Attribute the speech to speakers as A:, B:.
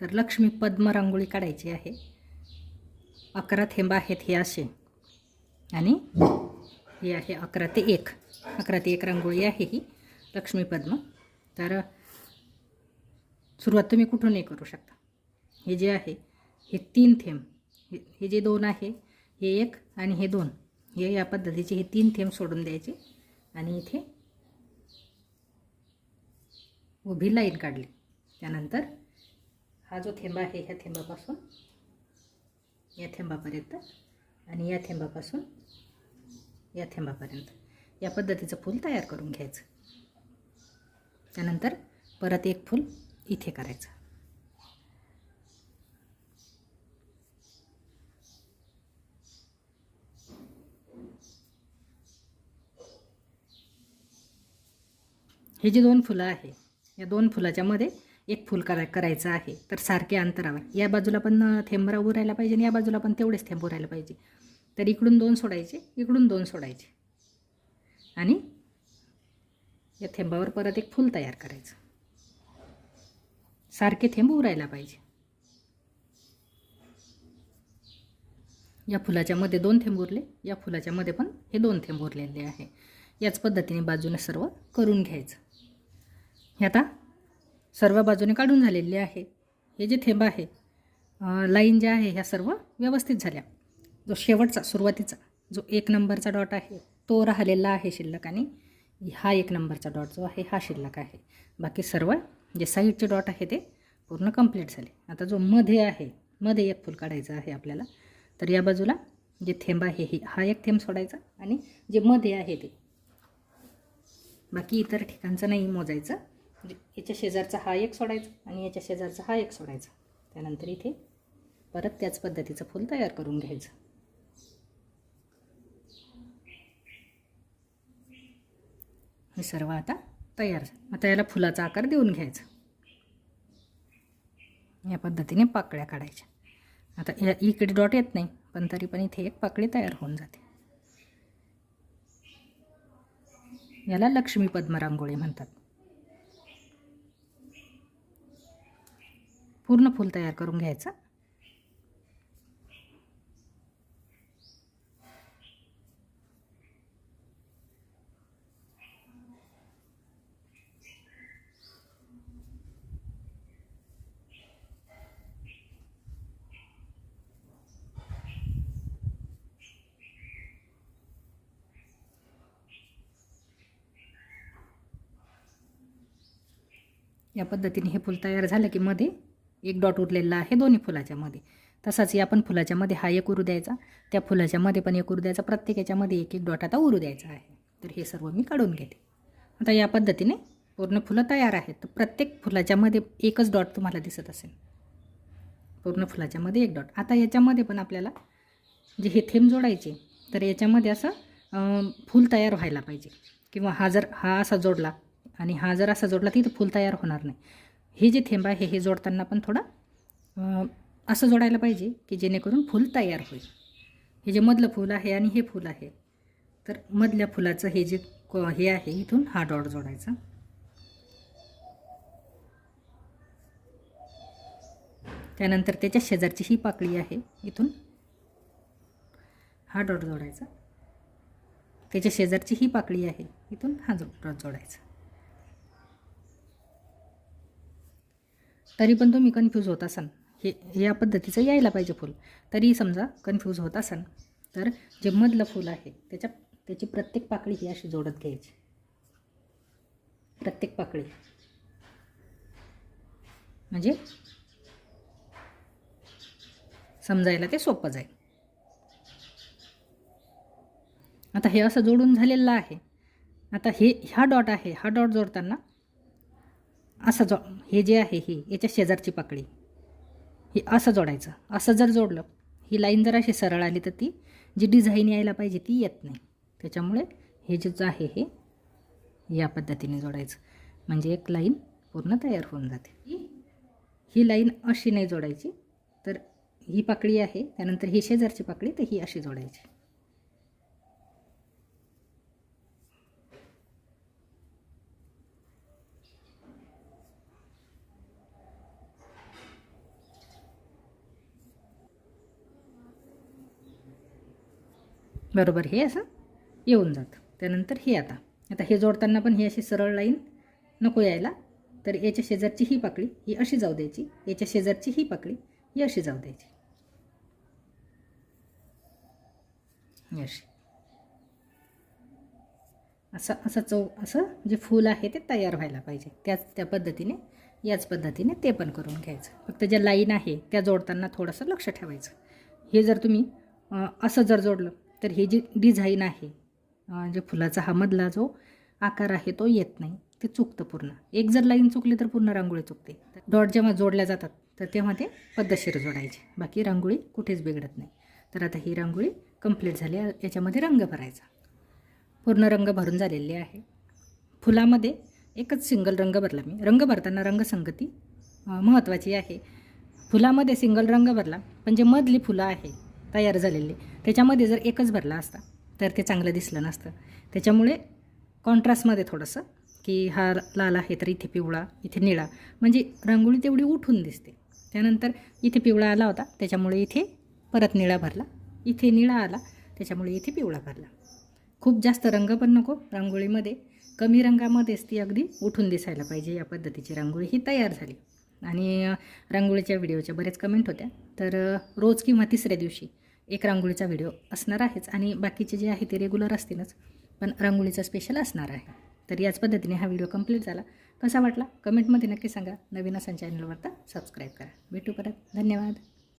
A: तर लक्ष्मी पद्म रांगोळी काढायची आहे. अकरा थेंब आहेत हे असे. आणि हे आहे अकरा ते एक. अकरा ते एक रांगोळी आहे ही लक्ष्मी पद्म. तर सुरुवात तुम्ही कुठूनही करू शकता. हे जे आहे हे तीन थेंब. हे हे जे दोन आहे हे एक आणि हे दोन. हे या पद्धतीचे हे तीन थेंब सोडून द्यायचे आणि इथे उभी लाईन काढली. त्यानंतर हा जो थेंब आहे ह्या थेंबापासून या थेंबापर्यंत आणि या थेंबापासून या थेंबापर्यंत. या पद्धतीचं फूल तयार करून घ्यायचं. त्यानंतर परत एक फूल इथे करायचं. हे जे दोन फुलं आहे या दोन फुलाच्यामध्ये एक फूल करा करायचं आहे. तर सारखे अंतरावर. या बाजूला पण थेंब उरायला पाहिजे आणि या बाजूला पण तेवढेच थेंब उरायला पाहिजे. तर इकडून दोन सोडायचे इकडून दोन सोडायचे. आणि या थेंबावर परत एक फूल तयार करायचं. सारखे थेंब उरायला पाहिजे. या फुलाच्या मध्ये दोन थेंब उरले. या फुलाच्या मध्ये पण हे दोन थेंब उरलेले आहे. याच पद्धतीने बाजूने सर्व करून घ्यायचं. हे आता सर्व बाजूने काढून झालेले आहे. हे जे थेंब आहे लाईन ज्या आहे ह्या सर्व व्यवस्थित झाल्या. जो शेवटचा सुरुवातीचा जो एक नंबरचा डॉट आहे तो राहिलेला आहे शिल्लक आणि हा एक नंबरचा डॉट जो आहे हा शिल्लक आहे. बाकी सर्व जे साईडचे डॉट आहे ते पूर्ण कंप्लीट झाले. आता जो मध्ये आहे मध्ये एक फूल काढायचं आहे आपल्याला. तर या बाजूला जे थेंब आहे ही हा एक थेंब सोडायचा आणि जे मध्ये आहे ते. बाकी इतर ठिकाणचं नाही मोजायचं. म्हणजे याच्या शेजारचा हा एक सोडायचा आणि याच्या शेजारचा हा एक सोडायचा. त्यानंतर इथे परत त्याच पद्धतीचं फूल तयार करून घ्यायचं. हे सर्व आता तयार झालं. आता याला फुलाचा आकार देऊन घ्यायचा. या पद्धतीने पाकळ्या काढायच्या. आता या इकडे डॉट येत नाही पण तरी पण इथे एक पाकळी तयार होऊन जाते. याला लक्ष्मी पद्म रांगोळी म्हणतात. पूर्ण फूल तयार करून घ्यायचं. या पद्धतीने हे फूल तयार झालं की मध्ये एक डॉट उरलेला आहे दोन्ही फुलाच्यामध्ये तसाच या पण फुलाच्यामध्ये हा एक उरू द्यायचा. त्या फुलाच्यामध्ये पण एक उरू द्यायचा. प्रत्येक याच्यामध्ये एक एक डॉट आता उरू द्यायचा आहे. तर हे सर्व मी काढून घेते. आता या पद्धतीने पूर्ण फुलं तयार आहेत. तर प्रत्येक फुलाच्यामध्ये एकच डॉट तुम्हाला दिसत असेल. पूर्ण फुलाच्यामध्ये एक डॉट. आता याच्यामध्ये पण आपल्याला जे हे थेंब जोडायचे तर याच्यामध्ये असं फूल तयार व्हायला पाहिजे. किंवा हा जर हा असा जोडला आणि हा जर असा जोडला तिथं फूल तयार होणार नाही. हे जे थेंब आहे हे जोडताना पण थोडं असं जोडायला पाहिजे की जेणेकरून फूल तयार होईल. हे जे मधलं फूल आहे आणि हे फूल आहे तर मधल्या फुलाचं हे जे क- हे आहे इथून हा डॉट जोडायचा. त्यानंतर त्याच्या शेजारची ही पाकळी आहे इथून हा डॉट जोडायचा. त्याच्या शेजारची ही पाकळी आहे इथून हा जो डॉट जोडायचा. तरी पण तुम्ही कन्फ्यूज होत असाल. हे या पद्धतीचं यायला पाहिजे फूल. तरी समजा कन्फ्यूज होत असाल तर जे मधलं फूल आहे त्याच्या त्याची प्रत्येक पाकळी ही अशी जोडत घ्यायची. प्रत्येक पाकळी. म्हणजे समजायला ते सोपं जाईल. आता हे असं जोडून झालेलं आहे. आता हे हा डॉट आहे हा डॉट जोडताना असं जो हे जे आहे ही याच्या शेजारची पाकळी. हे असं जोडायचं. असं जर जोडलं ही लाईन जर अशी सरळ आली तर ती जी डिझाईन यायला पाहिजे ती येत नाही. त्याच्यामुळे हे जे आहे हे या पद्धतीने जोडायचं. म्हणजे एक लाईन पूर्ण तयार होऊन जाते. ही लाईन अशी नाही जोडायची. तर ही पाकळी आहे त्यानंतर ही शेजारची पाकळी तर ही अशी जोडायची. बरोबर हे असं येऊन जातं. त्यानंतर हे आता. आता हे जोडताना पण ही अशी सरळ लाईन नको यायला. तर याच्या शेजारची ही पाकळी ही अशी जाऊ द्यायची. याच्या शेजारची ही पाकळी ही अशी जाऊ द्यायची. अशी. असं असं चौ असं जे फूल आहे ते तयार व्हायला पाहिजे. त्याच त्या पद्धतीने याच पद्धतीने ते पण करून घ्यायचं. फक्त ज्या लाईन आहे त्या जोडताना थोडंसं लक्ष ठेवायचं. हे जर तुम्ही असं जर जोडलं तर ही जी डिझाईन आहे जे फुलाचा हा मधला जो आकार आहे तो येत नाही ते चुकतं पूर्ण. एक जर लाईन चुकली तर पूर्ण रांगोळी चुकते. डॉट जेव्हा जोडल्या जातात तर तेव्हा ते पद्धतशीर जोडायचे. बाकी रांगोळी कुठेच बिघडत नाही. तर आता ही रांगोळी कंप्लीट झाली. याच्यामध्ये रंग भरायचा. पूर्ण रंग भरून झालेले आहे. फुलामध्ये एकच सिंगल रंग भरला मी. रंग भरताना रंगसंगती महत्त्वाची आहे. फुलामध्ये सिंगल रंग भरला पण जे मधली फुलं आहे तयार झालेली त्याच्यामध्ये जर एकच भरला असता तर ते चांगलं दिसलं नसतं. त्याच्यामुळे कॉन्ट्रास्टमध्ये थोडंसं की हा लाल आहे तर इथे पिवळा इथे निळा. म्हणजे रांगोळी तेवढी उठून दिसते. त्यानंतर इथे पिवळा आला होता त्याच्यामुळे इथे परत निळा भरला. इथे निळा आला त्याच्यामुळे इथे पिवळा भरला. खूप जास्त रंग पण नको. रांगोळीमध्ये कमी रंगामध्येच ती अगदी उठून दिसायला पाहिजे. या पद्धतीची रांगोळी ही तयार झाली. आणि रांगोळीच्या व्हिडिओच्या बरेच कमेंट होत्या. तर रोज किंवा तिसऱ्या दिवशी एक रांगोळीचा व्हिडिओ असणार आहेच आणि बाकीचे जे आहे ते रेग्युलर असतीलच. पण रांगोळीचा स्पेशल असणार आहे. तर याच पद्धतीने हा व्हिडिओ कंप्लीट झाला. कसा वाटला? कमेंटमध्ये नक्की सांगा. नवीन असाल चॅनलवर तर सबस्क्राईब करा. भेटू परत. धन्यवाद.